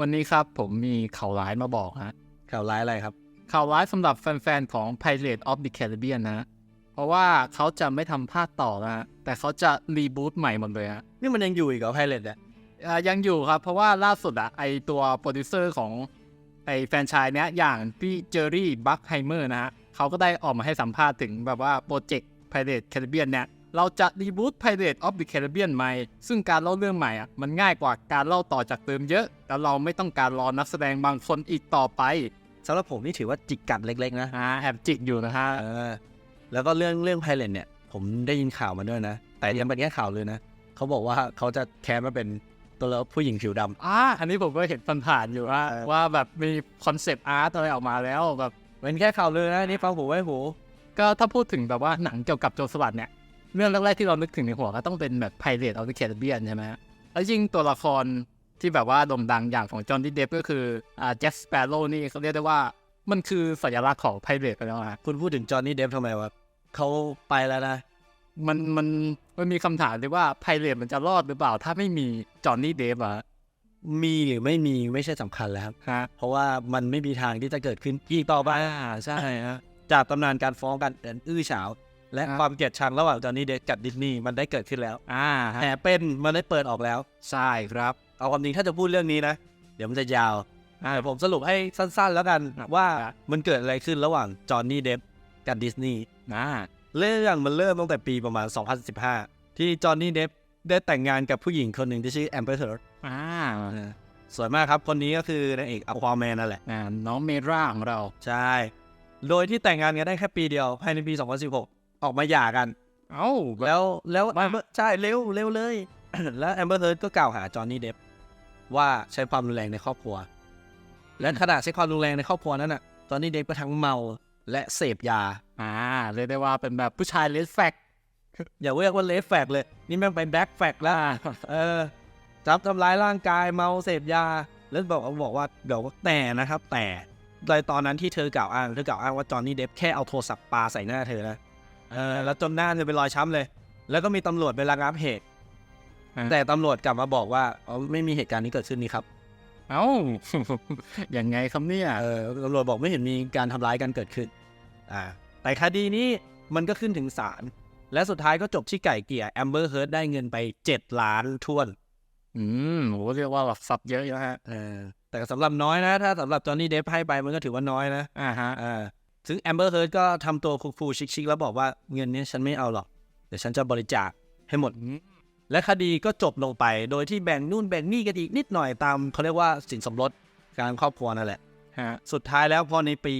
วันนี้ครับผมมีข่าวร้ายมาบอกฮะข่าวร้ายอะไรครับ ข่าวร้ายสำหรับแฟนๆ ของ Pirates of the Caribbean นะ เพราะว่าเขาจะไม่ทำภาคต่อนะฮะแต่เขาจะรีบูตใหม่หมดเลยฮะนี่มันยังอยู่อีกเหรอไพเรตเนี่ยอ่ายังอยู่ครับ เพราะว่าล่าสุดอะไอตัวโปรดิวเซอร์ของไอแฟรนไชายเนี้ยอย่างพี่เจอรี่บัคไฮเมอร์นะฮะเขาก็ได้ออกมาให้สัมภาษณ์ถึงแบบว่าโปรเจกต์ Pirates Caribbean เนี่ย เราจะรีบูต Pirates of the Caribbean ใหม่ ซึ่งการเล่าเรื่องใหม่อะมันง่ายกว่าการเล่าต่อจากเดิมเยอะ แล้วเราไม่ต้องการรอนักแสดงบางคนอีกต่อไปสำหรับผมนี่ถือว่าจิกกัดเล็ก ๆ นะอ่าแอบจิกอยู่นะฮะเออแล้วก็เรื่องเรื่องไพเรตเนี่ย ผมได้ยินข่าวมาด้วยนะ แต่ยังเป็นแค่ข่าวเลยนะเขาบอกว่าเขาจะแคสมาเป็นตัวละผู้หญิงผิวดำอ่าอันนี้ผมก็เห็นผ่านๆอยู่ว่าเออว่าแบบมีคอนเซปต์อาร์ตอะไรออกมาแล้วแบบเป็นแค่ข่าวเลยนะนี่ฟังหูไว้หูก็ถ้าพูดถึงแบบว่าหนังเกี่ยวกับโจรสลัดเนี่ย เรื่องแรกๆที่เรานึกถึงในหัวก็ต้องเป็นแบบ Pirate of the Caribbean ใช่ไหมฮะแล้วยิ่งตัวละครที่แบบว่าโด่งดังอย่างของจอห์นนี่เดฟก็คืออ่าแจ็คสเปโร่นี่เขาเรียกได้ว่ามันคือสัญลักษณ์ของ Pirate ไปแล้วฮะคุณพูดถึงจอห์นนี่เดฟทำไมวะเขาไปแล้วนะ มันมันมันมีคำถามที่ว่า Pirate มันจะรอดหรือเปล่า ถ้าไม่มีจอห์นนี่เดฟอะมีหรือไม่มีไม่ใช่สำคัญแล้วครับฮะเพราะว่ามันไม่มีทางที่จะเกิดขึ้นอีกต่อไป อ่าใช่ฮะจากตำนานการฟ้องกันอันอื้อฉาว และครับความเกลียดชังระหว่างจอห์นนี่เดฟกับดิสนีย์มันได้เกิดขึ้นแล้วอ่าฮะแผลเป็นมันได้เปิดออกแล้ว ใช่ครับเอาความจริงถ้าจะพูดเรื่องนี้นะ เดี๋ยวมันจะยาวอ่าผมสรุปให้สั้นๆแล้วกันครับว่าครับมันเกิดอะไรขึ้นระหว่างจอห์นนี่เดฟกับดิสนีย์อ่าเรื่องมันเริ่มตั้งแต่ปีประมาณ 2015 ที่จอห์นนี่เดฟได้แต่งงานกับผู้หญิงคนหนึ่งที่ชื่อแอมเบอร์เทิร์ดอ่าสวยมากครับคนนี้ก็คือนางเอกอควาแมนนั่นแหละอ่าน้องเมราของเรา ใช่ โดยที่แต่งงานกันได้แค่ปีเดียวภายในปี 2016 ออกมาหย่ากัน เอ้าแบบแล้วแล้วว่า Amber- ใช่เร็วเร็วเลย แล้วแอมเบอร์เฮิร์ดก็กล่าวหาจอห์นนี่เดฟว่าใช้ความรุนแรงในครอบครัว และขณะใช้ความรุนแรงในครอบครัวนั้นน่ะจอห์นนี่เดฟก็ทั้งเมาและเสพยา อ่าเรียกได้ว่าเป็นแบบผู้ชายเลสแฟกอย่าเรียกว่าเลฟแฟกเลย นี่แม่งเป็นแบ็คแฟกแล้วเออจับทำร้ายร่างกายเมาเสพยา แล้วบอกบอกว่าเดี๋ยวแต่นะครับ แต่โดยตอนนั้นที่เธอกล่าวอ้างเธอกล่าวอ้างว่าจอห์นนี่เดฟแค่เอาโทรศัพท์ปาใส่หน้าเธอนะ เออแล้วจนหน้าเธอเป็นรอยช้ำเลย แล้วก็มีตำรวจไประงับเหตุ อะแต่ตำรวจกลับมาบอกว่าอ๋อไม่มีเหตุการณ์นี้เกิดขึ้นนี่ครับ เอ้า ยังไงครับเนี่ยเออตำรวจบอกไม่เห็นมีการทำร้ายกันเกิดขึ้น อ่า แต่คดีนี้มันก็ขึ้นถึงศาล และสุดท้ายก็จบที่ไก่เกลี่ยแอมเบอร์เฮิร์ดได้เงินไป 7 ล้านทวน อืมโหเรียกว่าแบบซับเยอะอยู่นะฮะ เออ แต่สำหรับน้อยนะ ถ้าสำหรับจอห์นนี่เดฟให้ไปมันก็ถือว่าน้อยนะ อ่าฮะ อ่า ซึ่งแอมเบอร์เฮิร์ดก็ทำตัวคูลๆชิคๆแล้วบอกว่าเงินเนี้ยฉันไม่เอาหรอก เดี๋ยวฉันจะบริจาคให้หมดอืมและคดีก็จบลงไป โดยที่แบ่งนู่นแบ่งนี่กันอีกนิดหน่อยตามเขาเรียกว่าสินสมรสการครอบครัวนั่นแหละฮะสุดท้ายแล้วพอในปี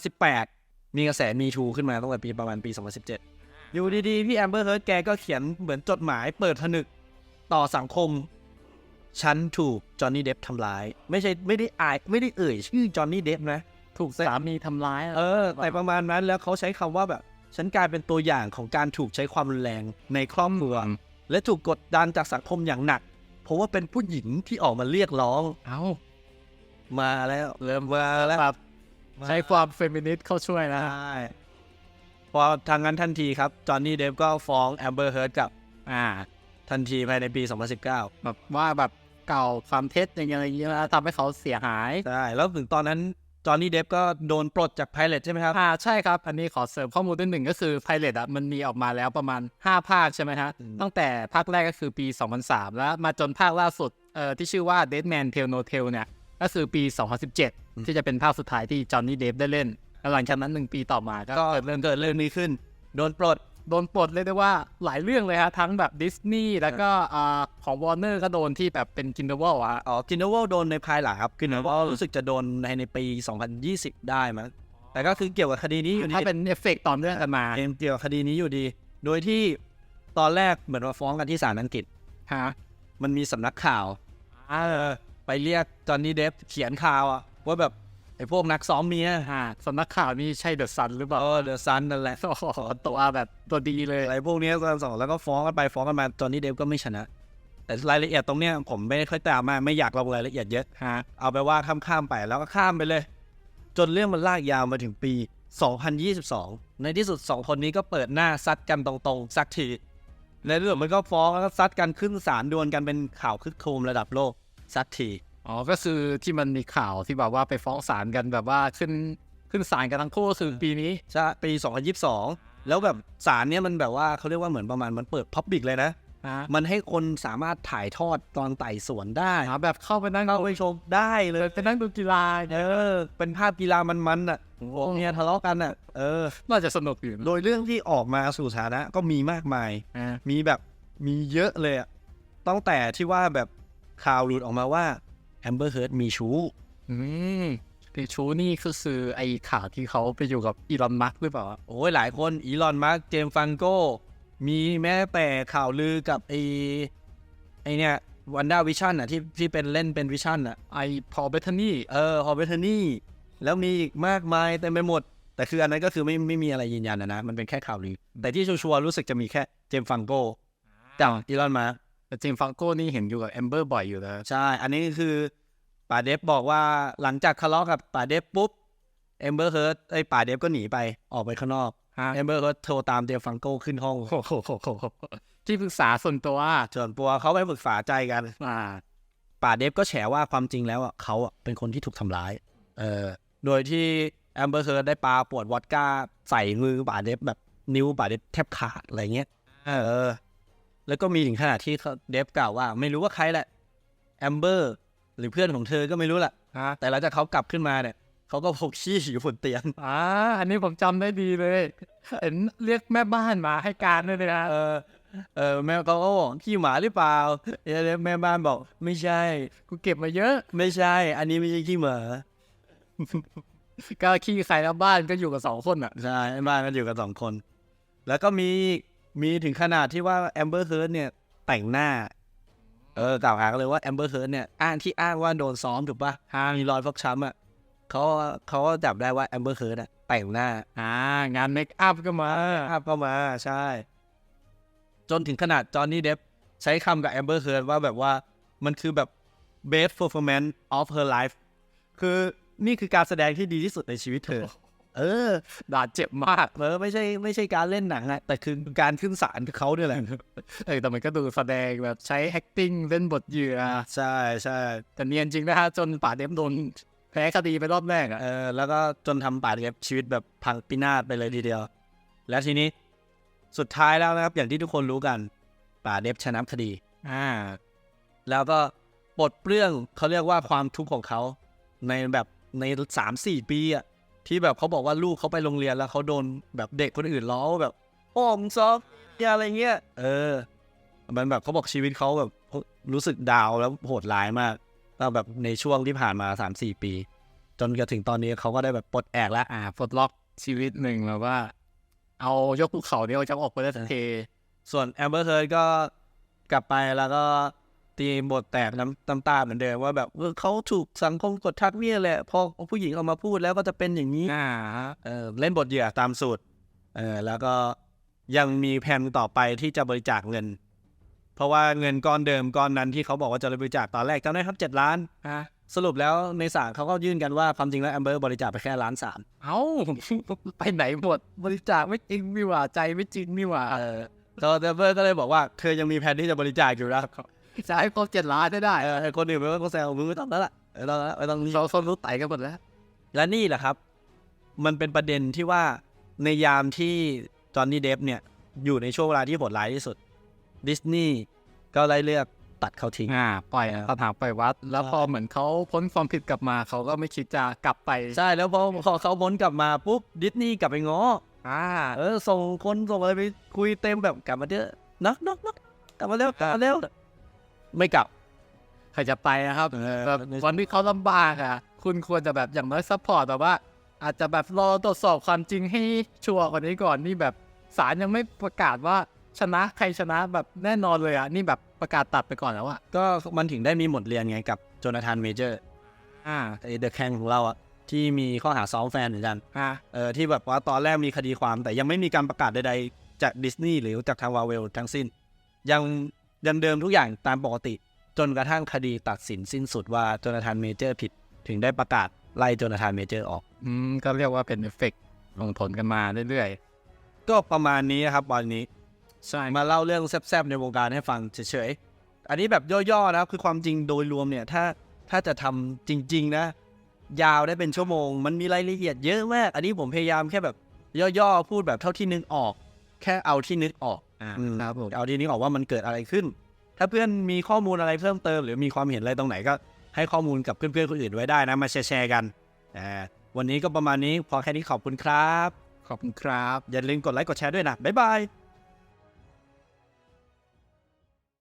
2018 มีกระแสมีทูขึ้นมาตั้งแต่ปีประมาณปี 2017 อยู่ดีๆ พี่แอมเบอร์เฮิร์ดแกก็เขียนเหมือนจดหมายเปิดผนึกต่อสังคม ฉันถูกจอห์นนี่เดฟทำร้าย ไม่ใช่ไม่ได้อายไม่ได้เอ่ยชื่อจอห์นนี่เดฟนะ ถูกสามีทำร้ายอะเออ แต่ประมาณนั้นแล้วเขาใช้คำว่าแบบ ฉันกลายเป็นตัวอย่างของการถูกใช้ความรุนแรงในครอบครัวและถูกกดดันจากสังคมอย่างหนัก เพราะว่าเป็นผู้หญิงที่ออกมาเรียกร้อง เอ้ามาแล้วเริ่มมาแล้วแบบใช้ความเฟมินิสต์เข้าช่วยนะ ใช่พอทางนั้นทันทีครับ จอห์นนี่เดฟก็ฟ้องแอมเบอร์เฮิร์ดกลับ อ่า ทันทีภายในปี 2019 แบบว่าแบบเก่าความเท็จอย่างเงี้ยอะไรอย่างเงี้ยนะทำให้เขาเสียหาย ใช่ แล้วถึงตอนนั้น จอห์นนี่เดฟก็โดนปลดจากไพเรตใช่ไหมครับ อ่าใช่ครับ อันนี้ขอเสริมข้อมูลด้วยหนึ่งก็คือไพเรตอะมันมีออกมาแล้วประมาณ 5 ภาคใช่ไหมฮะอืมตั้งแต่ภาคแรกก็คือปี 2003 แล้วมาจนภาคล่าสุดเอ่อที่ชื่อว่า Dead Man Tell No Tale เนี่ย ก็คือปี 2017 ที่จะเป็นภาคสุดท้ายที่จอห์นนี่เดฟได้เล่นแล้วหลังจากนั้นหนึ่งปีต่อมาก็ก็เกิดเรื่องเกิดเรื่องนี้ขึ้น โดนปลด โดนปลดเลยได้ว่าหลายเรื่องเลยฮะ ทั้งแบบดิสนีย์แล้วก็อ่าของวอร์เนอร์ก็โดนที่แบบเป็นกินเดอร์วลอะอ๋อกินเนอร์โดนในภายหลังครับกินเนอร์รู้สึกจะโดนในในปี 2020 ได้มั้งแต่ก็คือเกี่ยวกับคดีนี้อยู่ดีถ้าเป็นเอฟเฟกต์ต่อเนื่องกันมาเกมเกี่ยวกับคดีนี้อยู่ดี โดยที่ตอนแรกเหมือนว่าฟ้องกันที่ศาลอังกฤษฮะมันมีสำนักข่าวเออไปเรียกจอห์นนี่เดฟเขียนข่าวอะว่าแบบ ไอ้พวกนักซ้อมเมียฮะสำนักข่าวนี่ใช่เดอะซันหรือเปล่าเออเดอะซันนั่นแหละโอ้โหตัวแบบตัวดีเลยอะไรพวกเนี้ยก็สองแล้วก็ฟ้องกันไปฟ้องกันมาจอห์นนี่เดฟก็ไม่ชนะ แต่รายละเอียดตรงเนี้ยผมไม่ได้ค่อยตามมาไม่อยากลงรายละเอียดเยอะฮะเอาไปว่าข้ามๆไปแล้วก็ข้ามไปเลย จนเรื่องมันลากยาวมาถึงปี 2022 ในที่สุด 2 คนนี้ก็เปิดหน้าซัดกันตรงๆสักทีในเรื่องมันก็ฟ้องแล้วก็ซัดกันขึ้นศาลดวลกันเป็นข่าวคึกโครมระดับโลกสักที อ๋อก็คือที่มันมีข่าวที่แบบว่าไปฟ้องศาลกันแบบว่าขึ้นขึ้นศาลกันทั้งคู่ก็คือปีนี้ใช่ปี 2022 แล้วแบบสารเนี้ยมันแบบว่าเขาเรียกว่าเหมือนประมาณมันเปิดพับบิกเลยนะนะมันให้คนสามารถถ่ายทอดตอนไต่สวนได้หาแบบเข้าไปนั่งเข้าไปชมได้เลยไปนั่งดูกีฬาเออ เป็นภาพกีฬามันๆอะพวกเนี้ยทะเลาะกันอะเออ น่าจะสนุกอยู่นะโดยเรื่องที่ออกมาสู่สาธารณะก็มีมากมาย อ่ามีแบบมีเยอะเลยอะตั้งแต่ที่ว่าแบบข่าวหลุดออกมาว่า แอมเบอร์เฮิร์ตมีชู้อืมติชูนี่ก็คือไอ้ข่าวที่เขาไปอยู่กับอีลอนมัสก์หรือเปล่า โอ้ยหลายคนอีลอนมาร์กเจมส์ฟังโก มีแม้แต่ข่าวลือกับไอไอเนี่ยวันด้าวิชั่นอะที่ที่เป็นเล่นเป็นวิชั่นอะไอ้พอเบทนี่เออฮอร์เบทนี่แล้วมีอีกมากมายเต็มไปหมด แต่คืออันนั้นก็คือไม่ไม่มีอะไรยืนยันนะนะ มันเป็นแค่ข่าวลือ แต่ที่ชัวร์ๆรู้สึกจะมีแค่เจมส์ฟังโกกับอีลอนมาร์ก แต่เจมส์ฟังโก้นี่เห็นอยู่กับแอมเบอร์บ่อยอยู่แล้ว ใช่ อันนี้คือป่าเดฟบอกว่าหลังจากทะเลาะกับป่าเดฟปุ๊บเอมเบอร์เฮิร์ตไอ้ยป่าเดฟก็หนีไปออกไปข้างนอกฮะเอมเบอร์เฮิร์ตโทรตามเดฟฟังโกขึ้นห้องโอ้โหโหโหโหที่ปรึกษาส่วนตัวส่วนตัวเขาไปปรึกษาใจกันอ่าป่าเดฟก็แฉว่าความจริงแล้วอะเขาอะเป็นคนที่ถูกทำร้าย เออโดยที่แอมเบอร์เฮิร์ตได้ปาปวดวอดก้าใส่มือป่าเดฟแบบนิ้วป่าเดฟแทบขาดอะไรเงี้ย เออ แล้วก็มีถึงขนาดที่เขาเดฟกล่าวว่า ไม่รู้ว่าใครแหละแอมเบอร์หรือเพื่อนของเธอก็ไม่รู้แหละฮะแต่หลังจากเขากลับขึ้นมาเนี่ยเขาก็พกขี้อยู่บนเตียงอ่าอันนี้ผมจำได้ดีเลยเห็นเรียกแม่บ้านมาให้การด้วยนะเออเออแม่เขาก็บอกขี้หมาหรือเปล่าเออแม่บ้านบอก ไม่ใช่ กูเก็บมาเยอะ ไม่ใช่ อันนี้ไม่ใช่ขี้หมาก็ขี้ใครแล้วบ้านก็อยู่กับสองคนอะใช่แม่บ้านก็อยู่กันสองคน แล้วก็มี มีถึงขนาดที่ว่าแอมเบอร์เฮิร์ตเนี่ยแต่งหน้า เออกล่าวหากันเลยว่าแอมเบอร์เฮิร์ตเนี่ยอ้างที่อ้างว่าโดนซ้อมถูกปะมีรอยฟกช้ำอะเขาเขาก็จับได้ว่าแอมเบอร์เฮิร์ตอะแต่งหน้า อ่างานเมคอัพก็มาภาพเข้ามาใช่ จนถึงขนาดจอห์นนี่เดฟใช้คำกับแอมเบอร์เฮิร์ว่าแบบว่ามันคือแบบ best performance of her life คือนี่คือการแสดงที่ดีที่สุดในชีวิตเธอ เออด่าเจ็บมากเออไม่ใช่ไม่ใช่การเล่นหนังอะแต่คือการขึ้นศาลคือเขาเนี่ยแหละเออแต่มันก็ดูแสดงแบบใช้ acting เล่นบทเหยื่อใช่ใช่แต่เนียนจริงนะฮะจนป่าเดฟโดนแพ้คดีไปรอบแรกอะเออแล้วก็จนทำป่าเดฟชีวิตแบบพังพินาศไปเลยทีเดียว แล้วทีนี้สุดท้ายแล้วนะครับ อย่างที่ทุกคนรู้กัน ป่าเดฟชนะคดีอ่าแล้วก็ปลดเปลื้องเขาเรียกว่าความทุกข์ของเขาในแบบในสามสี่ปีอะ ที่แบบเขาบอกว่าลูกเขาไปโรงเรียนแล้วเขาโดนแบบเด็กคนอื่นล้อว่าแบบโอ้มงซอฟอะไรเงี้ยเออ มันแบบเขาบอกชีวิตเขาแบบรู้สึกดาวน์แล้วโหดร้ายมากตั้งแบบในช่วงที่ผ่านมาสามสี่ปี จนกระถึงตอนนี้เขาก็ได้แบบปลดแอกแล้วอ่าปลดล็อกชีวิตหนึ่งแบบว่า เอายกภูเขาเนี่ยจะออกไปได้ทันทีส่วนแอมเบอร์เฮิร์ก็กลับไปแล้วก็ ตีบทแตกน้ำน้ำตาเหมือนเดิมว่าแบบเออเขาถูกสังคมกดทักเนี่ยแหละพอผู้หญิงออกมาพูดแล้วก็จะเป็นอย่างนี้อ่าเออเล่นบทเหยื่อตามสูตรเออแล้วก็ยังมีแผนต่อไปที่จะบริจาคเงิน เพราะว่าเงินก้อนเดิมก้อนนั้นที่เขาบอกว่าจะบริจาคตอนแรกจำได้ครับเจ็ดล้านอ่าสรุปแล้วในศาลเขาก็ยื่นกันว่าความจริงแล้วแอมเบอร์บริจาคไปแค่ล้านสามเอ้าไปไหนหมดบริจาคไม่จริงนี่หว่าใจไม่จริงนี่หว่าเออแล้วแอมเบอร์ก็เลยบอกว่าเธอยังมีแผนที่จะบริจาคอยู่นะ จะให้ครบเจ็ดล้านได้ได้เออให้คนอื่นไปว่าก็แซวมึงไม่ต้องแล้วล่ะไม่ต้องแล้วไม่ต้องรีบเราคนรู้ไต่กันหมดแล้ว และนี่แหละครับ มันเป็นประเด็นที่ว่าในยามที่จอห์นนี่เดฟเนี่ยอยู่ในช่วงเวลาที่โหดร้ายที่สุดดิสนีย์ก็ไล่เลือกตัดเขาทิ้งอ่าปล่อยคำถามปล่อยวัด แล้วพอเหมือนเขาพ้นความผิดกลับมา เขาก็ไม่คิดจะกลับไปใช่แล้วพอพอเขาพ้นกลับมาปุ๊บดิสนีย์กลับไปง้ออ่าเออส่งคนส่งอะไรไปคุยเต็มแบบกลับมาเถอะนักนักนักกลับมาแล้วกลับมาแล้ว ไม่กลับใครจะไปนะครับเออแบบวันที่เขาลำบากอะ คุณควรจะแบบอย่างน้อยซัพพอร์ตแบบว่า อาจจะแบบรอตรวจสอบความจริงให้ชัวร์กว่านี้ก่อนนี่แบบศาลยังไม่ประกาศว่าชนะใครชนะแบบแน่นอนเลยอะ นี่แบบประกาศตัดไปก่อนแล้วอะ ก็มันถึงได้มีบทเรียนไงกับโจนาธานเมเจอร์อ่าไอเดอะแคนของเราอะที่มีข้อหาซ้อมแฟนเหมือนกันอ่าเออที่แบบว่าตอนแรกมีคดีความแต่ยังไม่มีการประกาศใดๆจากดิสนีย์หรือจากทางวาเวลทั้งสิ้น ยัง ยังเดิมทุกอย่างตามปกติ จนกระทั่งคดีตัดสินสิ้นสุดว่าโจนาธานเมเจอร์ผิดถึงได้ประกาศไล่โจนาธานเมเจอร์ออก อืมก็เรียกว่าเป็นเอฟเฟกต์ลงผลกันมาเรื่อยก็ประมาณนี้นะครับวันนี้ๆใช่มาเล่าเรื่องแซบๆในวงการให้ฟังเฉยๆ อันนี้แบบย่อๆนะครับคือความจริงโดยรวมเนี่ยถ้าถ้าจะทำจริง ๆ นะ ยาวได้เป็นชั่วโมง มันมีรายละเอียดเยอะมาก อันนี้ผมพยายามแค่แบบย่อๆ พูดแบบเท่าที่นึกออก แค่เอาที่นึกออกอ่าอืม ครับผมเอาที่นึกออกว่ามันเกิดอะไรขึ้น ถ้าเพื่อนมีข้อมูลอะไรเพิ่มเติม หรือมีความเห็นอะไรตรงไหนก็ให้ข้อมูลกับเพื่อนๆคนอื่นไว้ได้นะมาแชร์ๆกันอ่าวันนี้ก็ประมาณนี้พอแค่นี้ขอบคุณครับ ขอบคุณครับ อย่าลืมกดไลค์กดแชร์ด้วยนะบ๊ายบาย